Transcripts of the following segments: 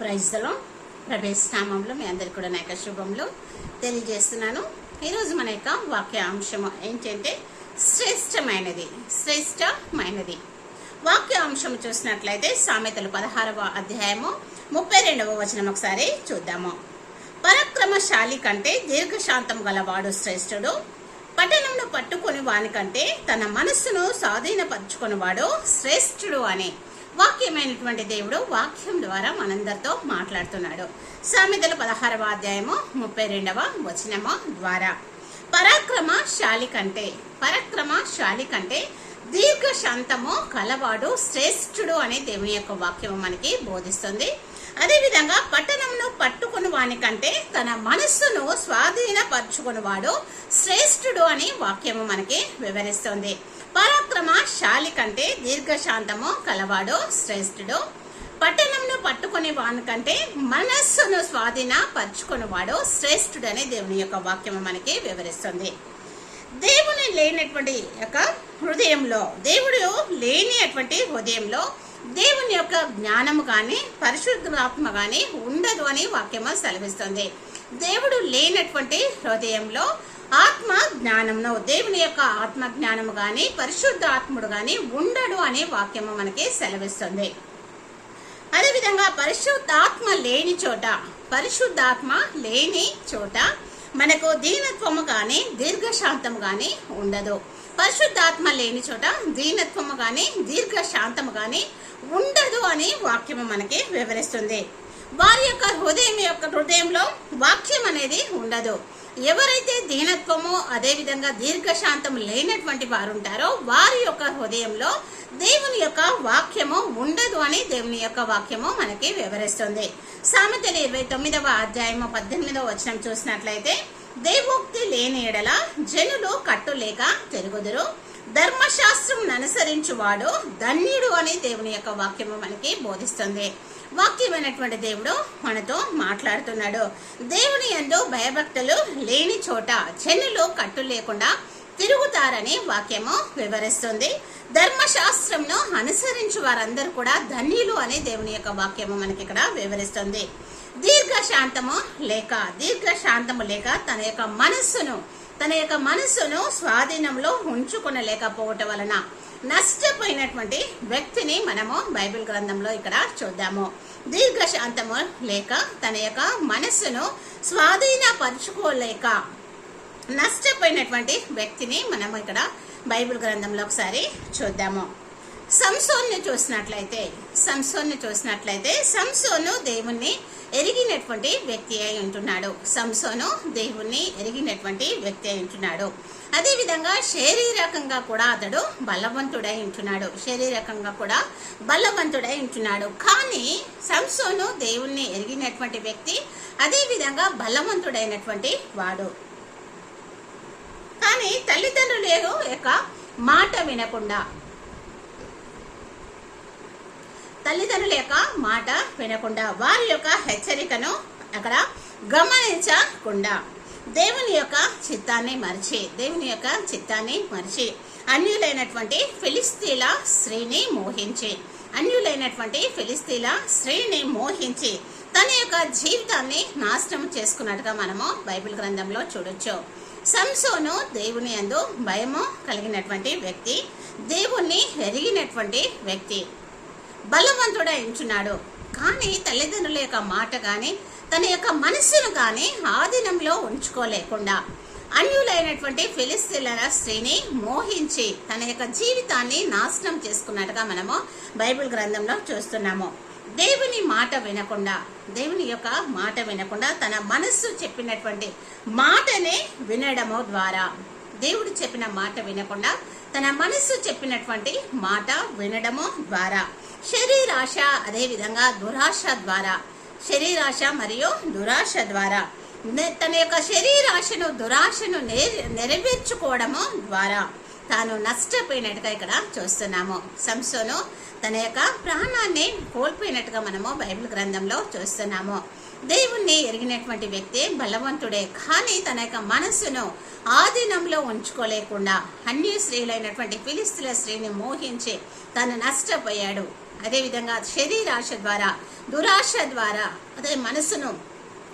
ప్రైజ్లో ప్రవేశనామంలో మీ అందరికీ కూడా నా యొక్క శుభములు తెలియజేస్తున్నాను. ఈరోజు మన యొక్క వాక్యాంశము ఏంటంటే శ్రేష్టమైనది శ్రేష్టమైనది. వాక్యాంశం చూసినట్లయితే సామెతలు పదహారవ అధ్యాయము ముప్పై రెండవ వచనం ఒకసారి చూద్దాము. పరాక్రమశాలి కంటే దీర్ఘశాంతం గలవాడు శ్రేష్ఠుడు. పట్టణంలో పట్టుకుని వానికంటే తన మనస్సును స్వాధీనపరుచుకుని వాడు శ్రేష్ఠుడు అని. వాక్యమైనటువంటి దేవుడు వాక్యం ద్వారా మనందరితో మాట్లాడుతున్నాడు. సామెతలు పదహారవ అధ్యాయము ముప్పై రెండవ వచనము ద్వారా. పరాక్రమశాలి కంటే పరాక్రమశాలి కంటే దీర్ఘ శాంతము కలవాడు శ్రేష్ఠుడు అనే దేవుని యొక్క వాక్యము మనకి బోధిస్తుంది. అదేవిధంగా పట్టణంను పట్టుకుని వానికంటే తన మనస్సును స్వాధీనపరుచుకునివాడు శ్రేష్ఠుడు అని వాక్యము మనకి వివరిస్తుంది. పరా పరాక్రమశాలి కంటే దీర్ఘశాంతము కలవాడు శ్రేష్ఠుడు? పట్టణంను పట్టుకునే వానికంటే మనస్సును స్వాధీన పరుచుకునేవాడు శ్రేష్ఠుడు అని దేవుని యొక్క వాక్యము మనకి వివరిస్తుంది. దేవుని లేనటువంటి యొక్క హృదయంలో దేవుడు లేని అటువంటి హృదయంలో దేవుని యొక్క జ్ఞానము కానీ పరిశుద్ధాత్మ కానీ ఉండదు అని వాక్యము సెలవిస్తుంది. దేవుడు లేనటువంటి హృదయంలో ఆత్మ జ్ఞానంలో దేవుని యొక్క ఆత్మ జ్ఞానము కానీ పరిశుద్ధాత్ముడు కానీ ఉండడు అనే వాక్యము మనకి సెలవిస్తుంది. అదేవిధంగా పరిశుద్ధాత్మ లేని చోట పరిశుద్ధాత్మ లేని చోట మనకు దీనత్వము కానీ దీర్ఘశాంతము కానీ ఉండదు. పరిశుద్ధాత్మ లేని చోట దీనత్వము కానీ దీర్ఘశాంతము కానీ ఉండదు అని వాక్యము మనకి వివరిస్తుంది. వారి యొక్క హృదయం యొక్క హృదయంలో వాక్యం అనేది ఉండదు. ఎవరైతే దీనత్వము అదేవిధంగా దీర్ఘశాంతము లేనటువంటి వారు ఉంటారో వారి యొక్క హృదయంలో దేవుని యొక్క వాక్యము ఉండదు అని దేవుని యొక్క వాక్యము మనకి వివరిస్తుంది. సామెతలు ఇరవై తొమ్మిదవ అధ్యాయము పద్దెనిమిదవ వచనం చూసినట్లయితే దేవోక్తి లేని ఎడల జనులు కట్టులేక తిరుగుదురు. ధర్మశాస్త్రం అనుసరించువాడు ధన్యుడు అని దేవుని యొక్క వాక్యము మనకి బోధిస్తుంది. వాక్యమైనటువంటి దేవుడు మనతో మాట్లాడుతున్నాడు. దేవుని ఎందు భయభక్తులు లేని చోట జనులు కట్టు లేకుండా తిరుగుతారని వాక్యము వివరిస్తుంది. ధర్మశాస్త్రంను అనుసరించి వారందరూ కూడా ధన్యులు అనే దేవుని యొక్క వాక్యము మనకి ఇక్కడ వివరిస్తుంది. దీర్ఘశాంతము లేక దీర్ఘశాంతము లేక తన యొక్క మనస్సును తన యొక్క మనస్సును స్వాధీనంలో ఉంచుకొనలేకపోవటం వలన నష్టపోయినటువంటి వ్యక్తిని మనము బైబిల్ గ్రంథంలో ఇక్కడ చూద్దాము. దీర్ఘశాంతము లేక తన యొక్క మనస్సును స్వాధీనపరుచుకోలేక నష్టపోయినటువంటి వ్యక్తిని మనం ఇక్కడ బైబిల్ గ్రంథంలో ఒకసారి చూద్దాము. సంసోన్ని చూసినట్లయితే సంసోన్ని చూసినట్లయితే సంసోను దేవుణ్ణి ఎరిగినటువంటి వ్యక్తి అయి ఉంటున్నాడు. సంసోను దేవుణ్ణి ఎరిగినటువంటి వ్యక్తి అయి ఉంటున్నాడు. అదేవిధంగా శారీరకంగా కూడా అతడు బలవంతుడై ఉంటున్నాడు. శారీరకంగా కూడా బలవంతుడై ఉంటున్నాడు. కానీ సంసోను దేవుణ్ణి ఎరిగినటువంటి వ్యక్తి అదేవిధంగా బలవంతుడైనటువంటి వాడు. కానీ తల్లిదండ్రుల యొక్క మాట వినకుండా తల్లిదండ్రుల యొక్క మాట వినకుండా వారి యొక్క హెచ్చరికను అక్కడ గమనించకుండా దేవుని యొక్క చిత్తాన్ని మరిచి దేవుని యొక్క చిత్తాన్ని మరిచి అన్యులైనటువంటి ఫిలిస్తీల స్త్రీని మోహించి అన్యులైనటువంటి ఫిలిస్తీల స్త్రీని మోహించి తన యొక్క జీవితాన్ని నాశనం చేసుకున్నట్టుగా మనము బైబిల్ గ్రంథంలో చూడొచ్చు. సంసోను దేవుని అందు భయము కలిగినటువంటి వ్యక్తి దేవుణ్ణి ఎరిగినటువంటి వ్యక్తి. బలవంతుడై ఉంచున్నాడు కానీ తల్లిదండ్రుల యొక్క మాట కానీ తన యొక్క మనస్సును కానీ ఆధీనంలో ఉంచుకోలేకుండా అన్యులైనటువంటి ఫిలిస్తీన్ల స్త్రీని మోహించి తన యొక్క జీవితాన్ని నాశనం చేసుకున్నట్టుగా మనము బైబిల్ గ్రంథంలో చూస్తున్నాము. దేవుని మాట వినకుండా దేవుని యొక్క మాట వినకుండా తన మనస్సు చెప్పినటువంటి మాటనే వినడము ద్వారా దేవుడు చెప్పిన మాట వినకుండా తన మనస్సు చెప్పినటువంటి మాట వినడము ద్వారా శరీరాశ అదేవిధంగా దురాశ ద్వారా. శరీరాశ మరియు దురాశ ద్వారా. తన యొక్క శరీరాశను దురాశను నెరవేర్చుకోవడము ద్వారా తాను నష్టపోయినట్టుగా ఇక్కడ చూస్తున్నాము. సంసోను తన యొక్క ప్రాణాన్ని కోల్పోయినట్టుగా మనము బైబిల్ గ్రంథంలో చూస్తున్నాము. దేవుణ్ణి ఎరిగినటువంటి వ్యక్తి బలవంతుడే కానీ తన యొక్క మనస్సును ఆధీనంలో ఉంచుకోలేకుండా అన్య స్త్రీలైనటువంటి ఫిలిస్తుల స్త్రీని మోహించి తను నష్టపోయాడు. అదేవిధంగా శరీరాశ ద్వారా దురాశ ద్వారా అదే మనసును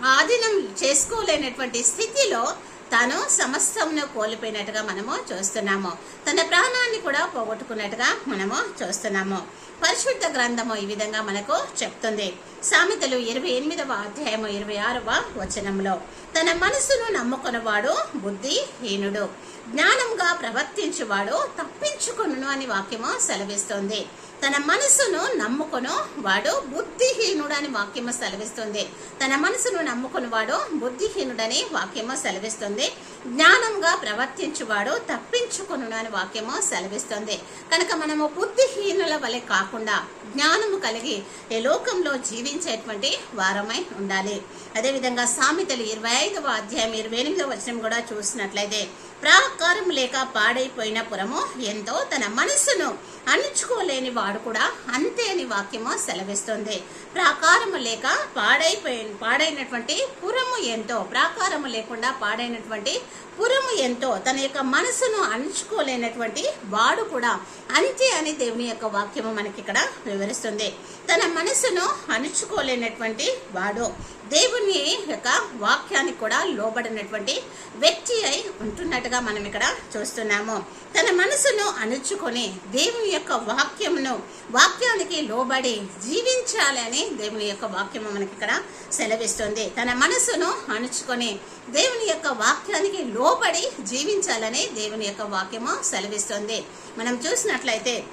ఆధీనం చేసుకోలేనటువంటి స్థితిలో తాను సమస్తమును కోల్పోయినట్టుగా మనము చూస్తున్నాము. తన ప్రాణాన్ని కూడా పోగొట్టుకున్నట్టుగా మనము చూస్తున్నాము. పరిశుద్ధ గ్రంథము ఈ విధంగా మనకు చెప్తుంది. సామెతలు ఇరవై ఎనిమిదవ అధ్యాయము ఇరవై ఆరవ వచనంలో తన మనసును నమ్ముకున్నవాడు బుద్ధిహీనుడు. జ్ఞానంగా ప్రవర్తించువాడు తప్పించుకును అని వాక్యము సెలవిస్తుంది. తన మనసును నమ్ముకొను వాడు బుద్ధిహీనుడని వాక్యము సెలవిస్తుంది. తన మనసును నమ్ముకుని వాడు బుద్ధిహీనుడని వాక్యము సెలవిస్తుంది. జ్ఞానంగా ప్రవర్తించువాడు తప్పించుకొను అని వాక్యము సెలవిస్తుంది. కనుక మనము బుద్ధిహీనుల వలె కాకుండా జ్ఞానము కలిగి ఈ లోకంలో జీవించేటువంటి వారమై ఉండాలి. అదేవిధంగా సామెతలు ఇరవై ఐదవ అధ్యాయం ఇరవై ఎనిమిదవ వచనం కూడా చూసినట్లయితే ప్రాకారం లేక పాడైపోయిన పురము ఎంతో తన మనసును అణుచుకోలేని వాడు కూడా అంతే అని వాక్యము సెలవిస్తుంది. ప్రాకారము లేక పాడైపోయి పాడైనటువంటి పురము ఎంతో ప్రాకారము లేకుండా పాడైనటువంటి పురము ఎంతో తన యొక్క మనసును అణుచుకోలేనటువంటి వాడు కూడా అంతే అని దేవుని యొక్క వాక్యము మనకి ఇక్కడ వివరిస్తుంది. తన మనసును అణుచుకోలేనటువంటి వాడు దేవుని యొక్క వాక్యానికి కూడా లోబడినటువంటి వ్యక్తి అయి ఉంటున్నట్టుగా మనం ఇక్కడ చూస్తున్నాము. తన మనసును అణుచుకొని దేవుని యొక్క వాక్యమును వాక్యానికి లోబడి జీవించాలని దేవుని యొక్క వాక్యము మనకి ఇక్కడ సెలవిస్తుంది. తన మనసును అణుచుకొని దేవుని యొక్క వాక్యానికి లోబడి జీవించాలని దేవుని యొక్క వాక్యము సెలవిస్తుంది. మనం చూసినట్లయితే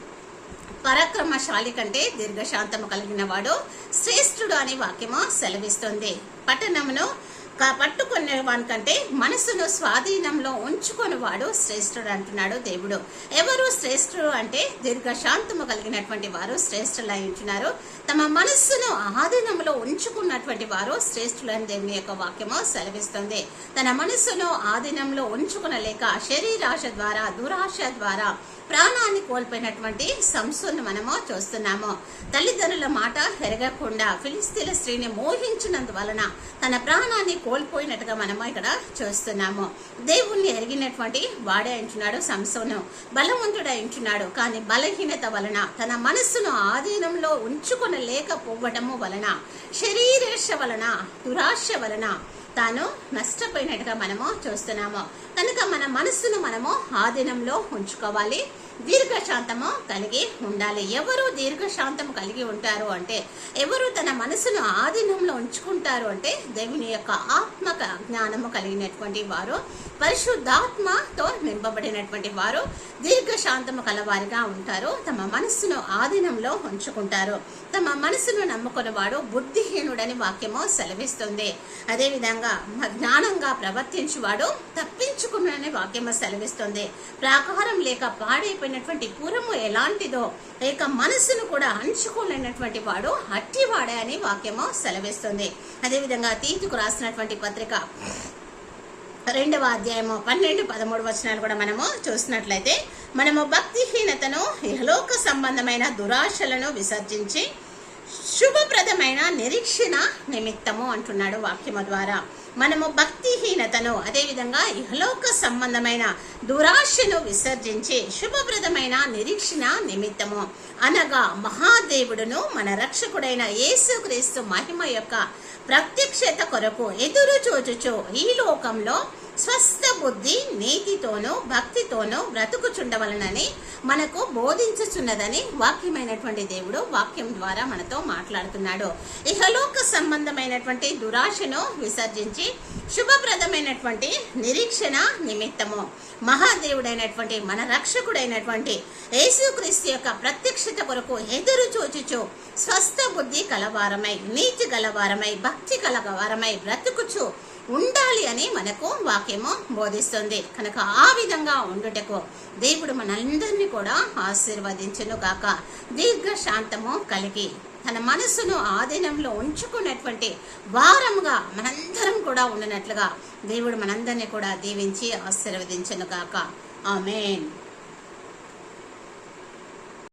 పరాక్రమశాలి కంటే దీర్ఘశాంతము కలిగిన వాడు శ్రేష్ఠుడు అనే వాక్యము సెలవిస్తుంది. పట్టణమును క- పట్టుకునే వానికంటే మనసును స్వాధీనంలో ఉంచుకొని వాడు శ్రేష్ఠుడు అంటున్నాడు దేవుడు. ఎవరు శ్రేష్ఠుడు అంటే దీర్ఘశాంతము కలిగినటువంటి వారు శ్రేష్ఠులై ఉంటున్నారు. తమ మనస్సును ఆధీనంలో ఉంచుకున్నటువంటి వారు శ్రేష్ఠులని దేవుని యొక్క వాక్యము సెలవిస్తుంది. తన మనస్సును ఆధీనంలో ఉంచుకునలేక శరీరాశ ద్వారా దురాశ ద్వారా ప్రాణాన్ని కోల్పోయినటువంటి సంస్థను మనము చూస్తున్నాము. తల్లిదండ్రుల మాట ఎరగకుండా ఫిలిస్తీన్ల స్త్రీని మోహించినందువలన తన ప్రాణాన్ని కోల్పోయినట్టుగా మనము ఇక్కడ చూస్తున్నాము. దేవుణ్ణి ఎరిగినటువంటి వాడే అంటున్నాడు సంసోను. బలవంతుడే అంటున్నాడు కానీ బలహీనత వలన తన మనస్సును ఆధీనంలో ఉంచుకొనలేకపోవడము వలన శరీరేష వలన దురాశ వలన తాను నష్టపోయినట్టుగా మనము చూస్తున్నాము. కనుక మన మనస్సును మనము ఆధీనంలో ఉంచుకోవాలి. దీర్ఘశాంతము కలిగి ఉండాలి. ఎవరు దీర్ఘశాంతము కలిగి ఉంటారు అంటే ఎవరు తన మనసును ఆధీనంలో ఉంచుకుంటారు అంటే దేవుని యొక్క ఆత్మక జ్ఞానము కలిగినటువంటి వారు పరిశుద్ధాత్మతో నింపబడినటువంటి వారు దీర్ఘశాంతము కలవారిగా ఉంటారు. తమ మనస్సును ఆధీనంలో ఉంచుకుంటారు. తమ మనసును నమ్ముకున్న వాడు బుద్ధిహీనుడని వాక్యము సెలవిస్తుంది. అదేవిధంగా మ- జ్ఞానంగా ప్రవర్తించువాడు తప్పించుకున్నాడనే వాక్యము సెలవిస్తుంది. ప్రాకారం లేక పాడైపోయినటువంటి పురము ఎలాంటిదో లేక మనసును కూడా అంచుకోలేనటువంటి వాడు అట్టివాడే అని వాక్యము సెలవిస్తుంది. అదేవిధంగా తీతుకు రాసినటువంటి పత్రిక రెండవ అధ్యాయము పన్నెండు పదమూడు వచనాలు కూడా మనము చూసినట్లయితే మనము భక్తిహీనతను ఇహలోక సంబంధమైన దురాశలను విసర్జించి శుభప్రదమైన నిరీక్షణ నిమిత్తము అంటున్నాడు వాక్యము ద్వారా. మనము భక్తిహీనతను అదేవిధంగా ఇహలోక సంబంధమైన దురాశను విసర్జించి శుభప్రదమైన నిరీక్షణ నిమిత్తము. అనగా మహాదేవుడును మన రక్షకుడైన యేసుక్రీస్తు మహిమ యొక్క ప్రత్యక్షత కొరకు ఎదురు చూచుచు ఈ లోకంలో స్వస్థ బుద్ధి నీతితోనూ భక్తితోనూ బ్రతుకుచుండవలనని మనకు బోధించుచున్నదని వాక్యమైనటువంటి దేవుడు వాక్యం ద్వారా మనతో మాట్లాడుతున్నాడు. ఇహలోక సంబంధమైనటువంటి దురాశను విసర్జించి శుభప్రదమైనటువంటి నిరీక్షణ నిమిత్తము. మహాదేవుడైనటువంటి మన రక్షకుడైనటువంటి యేసుక్రీస్తు యొక్క ప్రత్యక్షత కొరకు ఎదురు చూచుచు స్వస్థ బుద్ధి కలవారమై నీతి గలవారమై భక్తి కలవారమై బ్రతుకుచు ఉండాలి అని మనకు వాక్యము బోధిస్తుంది. కనుక ఆ విధంగా ఉండుటకు దేవుడు మనందరినీ కూడా ఆశీర్వదించును గాక. దీర్ఘశాంతము కలిగి తన మనసును ఆధీనంలో ఉంచుకున్నటువంటి వారముగా మనందరం కూడా ఉండనట్లుగా దేవుడు మనందరినీ కూడా దీవించి ఆశీర్వదించను గాక. ఆమెన్.